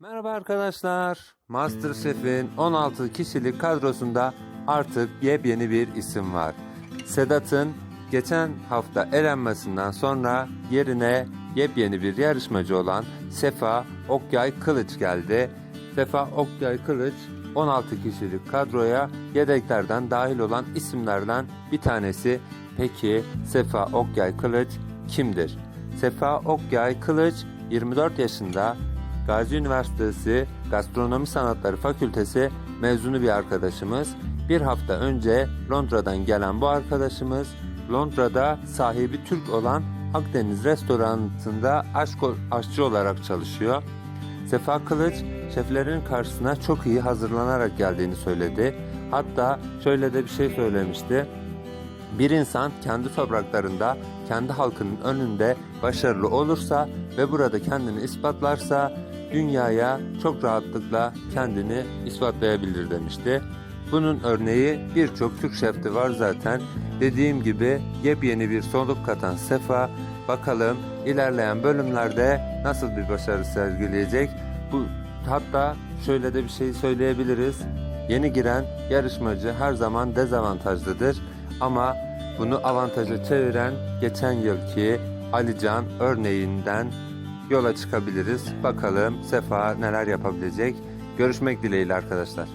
Merhaba arkadaşlar. Masterchef'in 16 kişilik kadrosunda artık yepyeni bir isim var. Sedat'ın geçen hafta elenmesinden sonra yerine yepyeni bir yarışmacı olan Sefa Okyay Kılıç geldi. Sefa Okyay Kılıç 16 kişilik kadroya yedeklerden dahil olan isimlerden bir tanesi. Peki Sefa Okyay Kılıç kimdir? Sefa Okyay Kılıç 24 yaşında Gazi Üniversitesi Gastronomi Sanatları Fakültesi mezunu bir arkadaşımız. Bir hafta önce Londra'dan gelen bu arkadaşımız Londra'da sahibi Türk olan Akdeniz restoranında aşk aşçı olarak çalışıyor. Sefa Kılıç şeflerin karşısına çok iyi hazırlanarak geldiğini söyledi. Hatta şöyle de bir şey söylemişti. Bir insan kendi topraklarında, kendi halkının önünde başarılı olursa ve burada kendini ispatlarsa dünyaya çok rahatlıkla kendini ispatlayabilir demişti. Bunun örneği birçok Türk şefti var zaten. Dediğim gibi yepyeni bir soluk katan Sefa bakalım ilerleyen bölümlerde nasıl bir başarı sergileyecek. Bu hatta şöyle de bir şey söyleyebiliriz. Yeni giren yarışmacı her zaman dezavantajlıdır ama bunu avantaja çeviren geçen yılki Alican örneğinden yola çıkabiliriz. Bakalım Sefa neler yapabilecek. Görüşmek dileğiyle arkadaşlar.